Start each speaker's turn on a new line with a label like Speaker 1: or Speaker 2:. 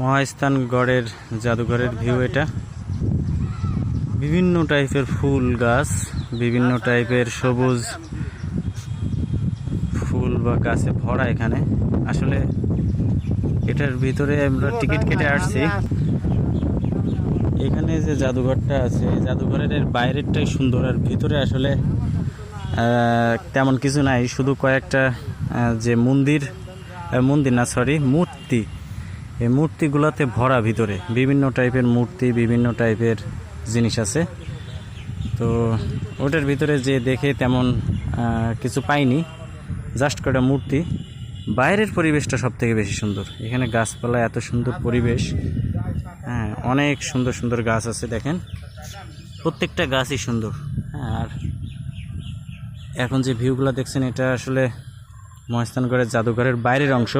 Speaker 1: মহাস্থানগড়ের জাদুঘরের ভিউ এটা। বিভিন্ন টাইপের ফুল গাছ, বিভিন্ন টাইপের সবুজ ফুল বা গাছে ভরা এখানে। আসলে এটার ভিতরে আমরা টিকিট কেটে আসছি। এখানে যে জাদুঘরটা আছে জাদুঘরের বাইরেরটাই সুন্দর। আর ভিতরে আসলে তেমন কিছু নাই। শুধু কয়েকটা যে মন্দির মন্দির না সরি মূর্তি। এই মূর্তিগুলাতে ভরা ভিতরে বিভিন্ন টাইপের মূর্তি, বিভিন্ন টাইপের জিনিস আছে। তো ওটার ভিতরে যে দেখে তেমন কিছু পাইনি। জাস্ট কটা মূর্তি। বাইরের পরিবেশটা সব থেকে বেশি সুন্দর। এখানে গাছপালা, এত সুন্দর পরিবেশ। হ্যাঁ অনেক সুন্দর সুন্দর গাছ আছে, দেখেন। প্রত্যেকটা গাছই সুন্দর। আর এখন যে ভিউগুলো দেখছেন, এটা আসলে মহেস্থানগড়ের জাদুঘরের বাইরের অংশ।